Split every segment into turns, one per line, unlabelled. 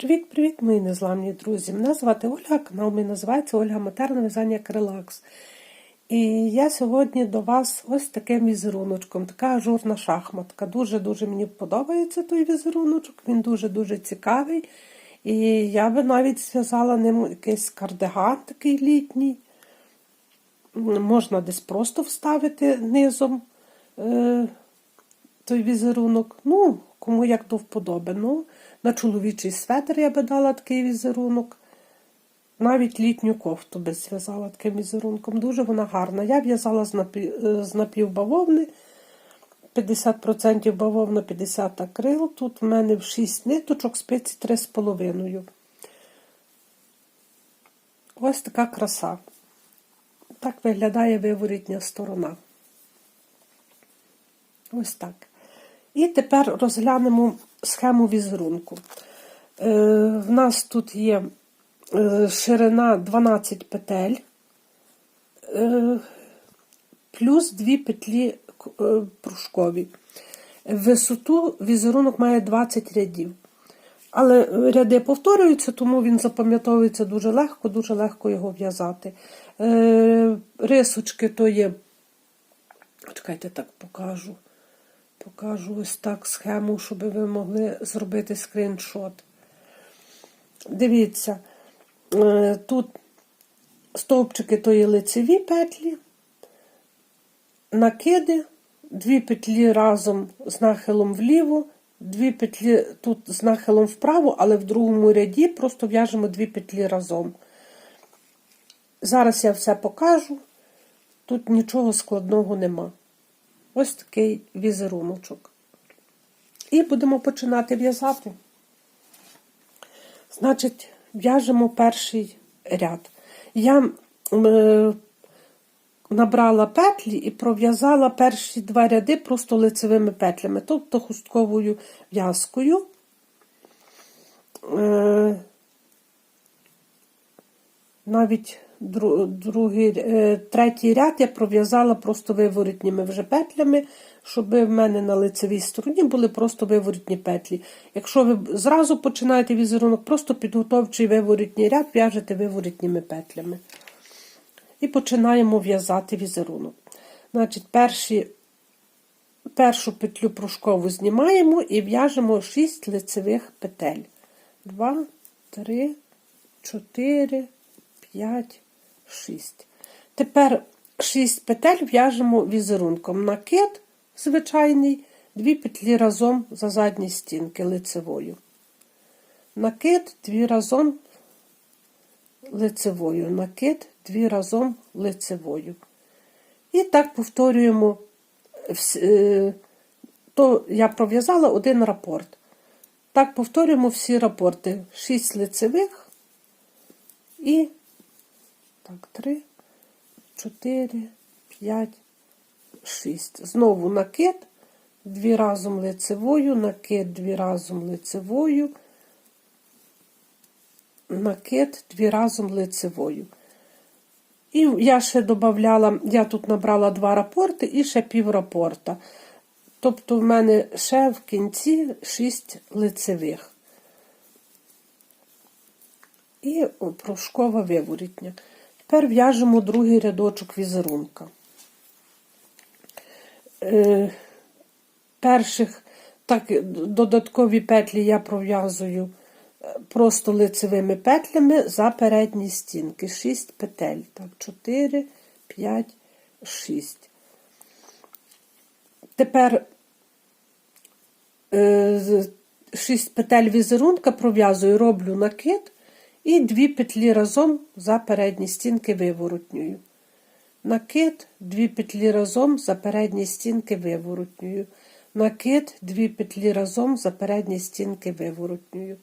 Привіт-привіт, мої незламні друзі! Мене звати Ольга, канал мій називається Ольга Матерна Вязання Релакс. І я сьогодні до вас ось таким візеруночком, така ажурна шахматка. Дуже-дуже мені подобається той візеруночок, він дуже-дуже цікавий. І я би навіть зв'язала ним якийсь кардиган такий літній. Можна десь просто вставити низом е, той візерунок. Ну, кому як до вподоби. Ну, на чоловічий светр я би дала такий візерунок. Навіть літню кофту би зв'язала таким візерунком. Дуже вона гарна. Я в'язала з напівбавовни. 50% бавовна, 50 акрил. Тут в мене в 6 ниточок спиці 3,5. Ось така краса. Так виглядає виворітня сторона. Ось так. І тепер розглянемо схему візерунку. Е, В нас тут є е, ширина 12 петель, е, плюс 2 петлі пружкові. Висоту візерунок має 20 рядів. Але ряди повторюються, тому він запам'ятовується дуже легко, дуже легко його в'язати. Рисочки то є, чекайте, так покажу. Покажу ось так схему, щоб ви могли зробити скріншот. Дивіться, е, тут стовпчики то є лицеві петлі, накиди, дві петлі разом з нахилом вліво, дві петлі тут з нахилом вправо, але в другому ряді просто в'яжемо дві петлі разом. Зараз я все покажу. Тут нічого складного нема. Ось такий візеруночок. І будемо починати в'язати. Значить, в'яжемо перший ряд. Я е, набрала петлі і пров'язала перші два ряди просто лицевими петлями, тобто хустковою в'язкою. Е, навіть другий, е, третій ряд я пров'язала просто виворітніми вже петлями, щоб в мене на лицевій стороні були просто виворітні петлі. Якщо ви зразу починаєте візерунок, просто підготовчий виворітній ряд в'яжете виворітніми петлями. І починаємо в'язати візерунок. Значить, перші, Першу петлю пружкову знімаємо і в'яжемо 6 лицевих петель. 2, 3, 4, 5, 6. Тепер 6 петель в'яжемо візерунком. Накид звичайний, 2 петлі разом за задні стінки лицевою. Накид 2 разом лицевою, накид 2 разом лицевою. І так повторюємо, е, то я пров'язала один рапорт. Так повторюємо всі рапорти. 6 лицевих і так, 3, 4, 5, 6. Знову накид, дві разом лицевою, накид дві разом лицевою, накид дві разом лицевою. І я ще додавала, я тут набрала два рапорти і ще пів рапорта. Тобто в мене ще в кінці 6 лицевих. І прошкова виворітня. Тепер в'яжемо другий рядочок візерунка. Е, перших так, додаткові петлі я пров'язую е, просто лицевими петлями за передні стінки. 6 петель. Так, 4, 5, 6. Тепер 6 е, петель візерунка пров'язую, роблю накид і дві петлі разом за передні стінки виворотньою. Накид, дві петлі разом за передні стінки виворотньою. Накид, дві петлі разом за передні стінки виворотньою.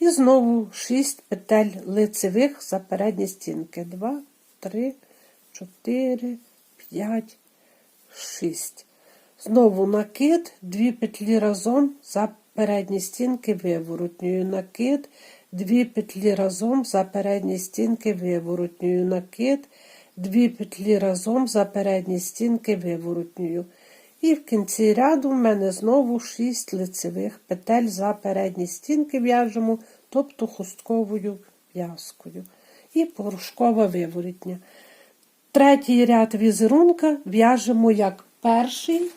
І знову 6 петель лицевих за передні стінки. 2, 3, 4, 5, 6. Знову накид, дві петлі разом за передні стінки виворотньою. Накид, Дві петлі разом за передні стінки виворотньою накид, дві петлі разом за передні стінки виворотньою. І в кінці ряду в мене знову 6 лицевих петель за передні стінки в'яжемо, тобто хустковою в'язкою. І порошкова виворітня. Третій ряд візерунка в'яжемо як перший.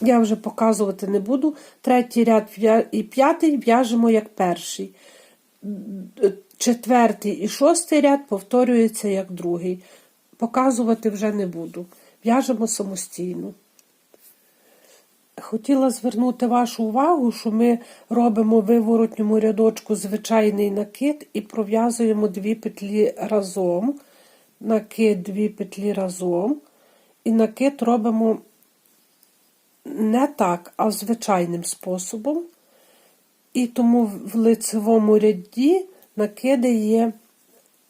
Я вже показувати не буду. Третій ряд і п'ятий в'яжемо як перший. Четвертий і шостий ряд повторюється як другий. Показувати вже не буду. В'яжемо самостійно. Хотіла звернути вашу увагу, що ми робимо виворотньому рядочку звичайний накид і пров'язуємо дві петлі разом. Накид дві петлі разом. І накид робимо не так, а звичайним способом. І тому в лицевому ряді накиди є,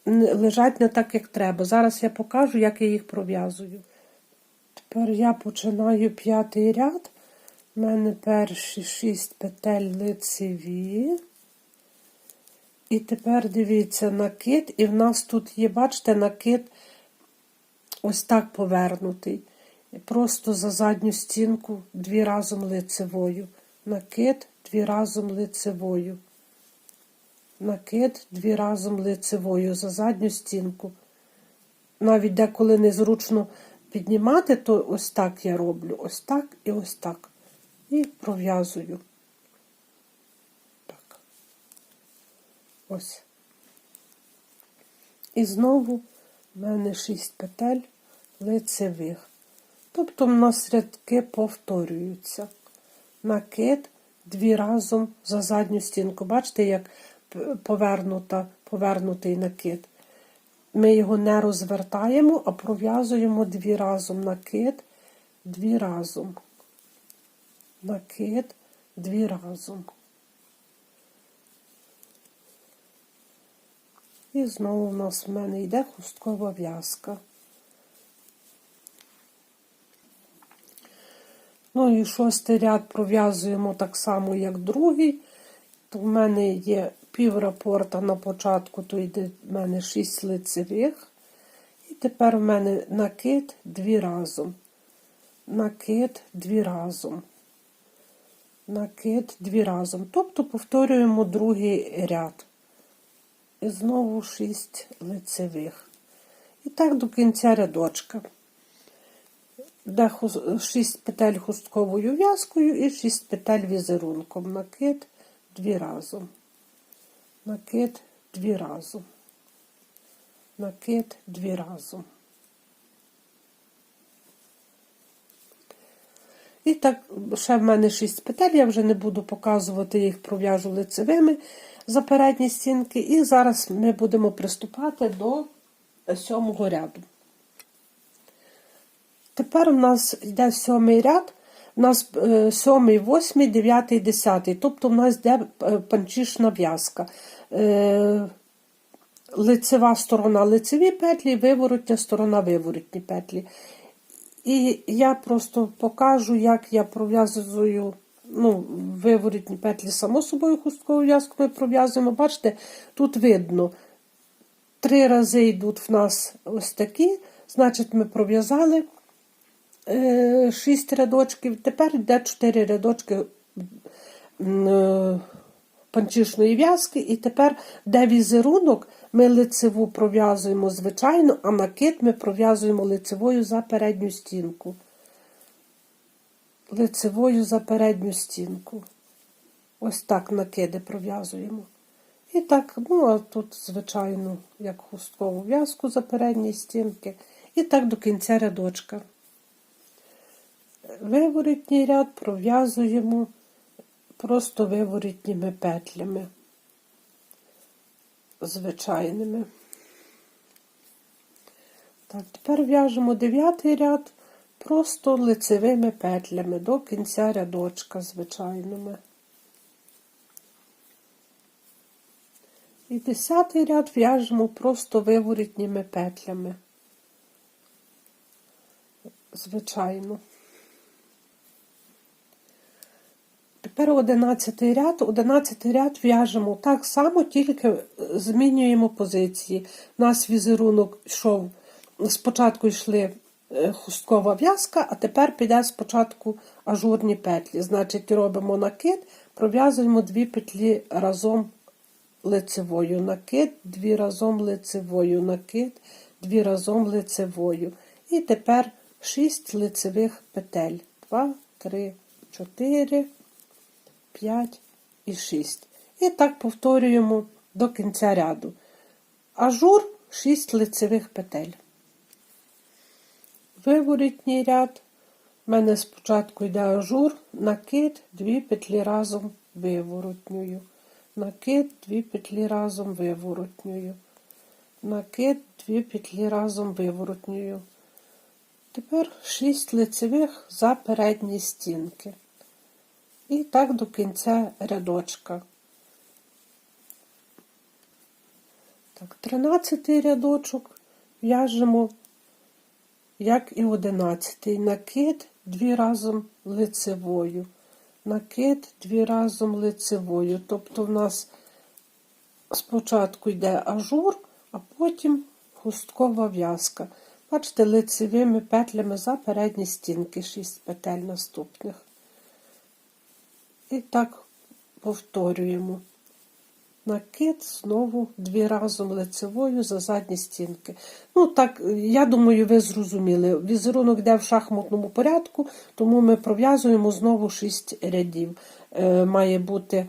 лежать не так, як треба. Зараз я покажу, як я їх пров'язую. Тепер я починаю п'ятий ряд. У мене перші шість петель лицеві. І тепер дивіться накид, і в нас тут є, бачите, накид ось так повернутий. Просто за задню стінку дві разом лицевою. Накид дві разом лицевою. Накид дві разом лицевою за задню стінку. Навіть деколи незручно піднімати, то ось так я роблю. Ось так і ось так. І пров'язую. Так. Ось. І знову в мене 6 петель лицевих. Тобто в нас рядки повторюються. Накид дві разом за задню стінку. Бачите, як повернута, повернутий накид. Ми його не розвертаємо, а пров'язуємо дві разом накид, дві разом. Накид, дві разом. І знову в нас в мене йде хусткова в'язка. Ну і шостий ряд пров'язуємо так само, як другий. То в мене є пів рапорта на початку, то йде в мене 6 лицевих. І тепер в мене накид дві разом. Накид дві разом. Накид дві разом. Тобто повторюємо другий ряд. І знову 6 лицевих. І так до кінця рядочка де 6 петель хустковою в'язкою і 6 петель візерунком. Накид дві разом. Накид дві разом. Накид дві разом. І так, ще в мене 6 петель, я вже не буду показувати їх, пров'яжу лицевими за передні стінки. І зараз ми будемо приступати до сьомого ряду. Тепер у нас йде сьомий ряд, у нас е, сьомий, восьмий, дев'ятий, десятий. Тобто у нас йде е, панчішна в'язка. Е, Лицева сторона лицеві петлі, виворотня сторона виворотні петлі. І я просто покажу, як я пров'язую ну, виворотні петлі, само собою хусткову в'язку ми пров'язуємо. Бачите, тут видно, три рази йдуть в нас ось такі, значить, ми пров'язали. 6 рядочків, тепер йде 4 рядочки е, панчишної в'язки, і тепер, де візерунок, ми лицеву пров'язуємо звичайно, а накид ми пров'язуємо лицевою за передню стінку. Лицевою за передню стінку. Ось так накиди пров'язуємо. І так, ну, а тут, звичайно, як хусткову в'язку за передні стінки. І так до кінця рядочка. Виворітній ряд пров'язуємо просто виворітніми петлями, звичайними. Так, тепер в'яжемо дев'ятий ряд просто лицевими петлями до кінця рядочка звичайними. І десятий ряд в'яжемо просто виворітніми петлями. Звичайно. Тепер 11 ряд. 11 ряд в'яжемо так само, тільки змінюємо позиції. У нас візерунок йшов, спочатку йшли е, хусткова в'язка, а тепер піде спочатку ажурні петлі. Значить, робимо накид, пров'язуємо дві петлі разом лицевою, накид, дві разом лицевою, накид, дві разом лицевою. І тепер 6 лицевих петель. 2, 3, 4, 5 і 6. І так повторюємо до кінця ряду. Ажур 6 лицевих петель. Виворітній ряд. У мене спочатку йде ажур, накид, дві петлі разом виворотньою. Накид, дві петлі разом виворотньою. Накид, дві петлі разом виворотньою. Тепер 6 лицевих за передні стінки. І так до кінця рядочка. Так, 13 рядочок в'яжемо, як і 11. Накид дві разом лицевою. Накид дві разом лицевою. Тобто в нас спочатку йде ажур, а потім хусткова в'язка. Бачите, лицевими петлями за передні стінки, 6 петель наступних. І так повторюємо. Накид знову дві разом лицевою за задні стінки. Ну, так, я думаю, ви зрозуміли. Візерунок йде в шахматному порядку, тому ми пров'язуємо знову 6 рядів. Е, має бути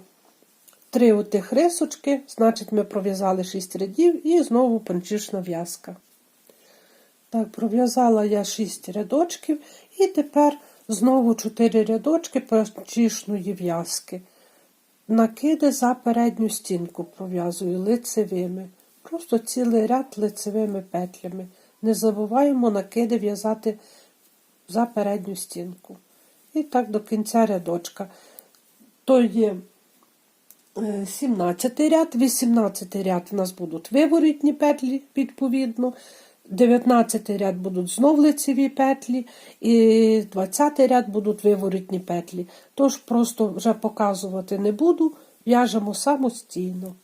три отих рисочки, значить, ми пров'язали 6 рядів і знову панчишна в'язка. Так, пров'язала я 6 рядочків, і тепер знову 4 рядочки панчишної в'язки. Накиди за передню стінку пров'язую лицевими. Просто цілий ряд лицевими петлями. Не забуваємо накиди в'язати за передню стінку. І так до кінця рядочка. То є 17 ряд, 18 ряд у нас будуть виворітні петлі, відповідно. 19 ряд будуть знов лицеві петлі, і 20 ряд будуть виворітні петлі. Тож просто вже показувати не буду, в'яжемо самостійно.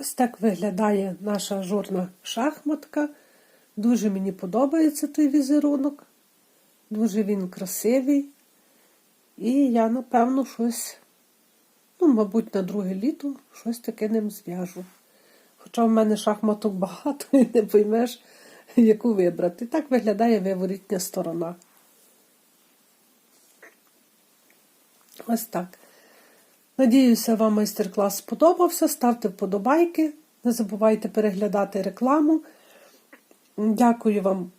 Ось так виглядає наша журна шахматка. Дуже мені подобається той візерунок. Дуже він красивий. І я, напевно, щось, ну, мабуть, на друге літо щось таке ним зв'яжу. Хоча в мене шахматок багато і не поймеш, яку вибрати. Так виглядає виворітня сторона. Ось так. Надіюся, вам майстер-клас сподобався. Ставте вподобайки. Не забувайте переглядати рекламу. Дякую вам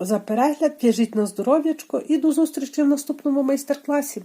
за перегляд. В'яжіть на здоров'ячко і до зустрічі в наступному майстер-класі.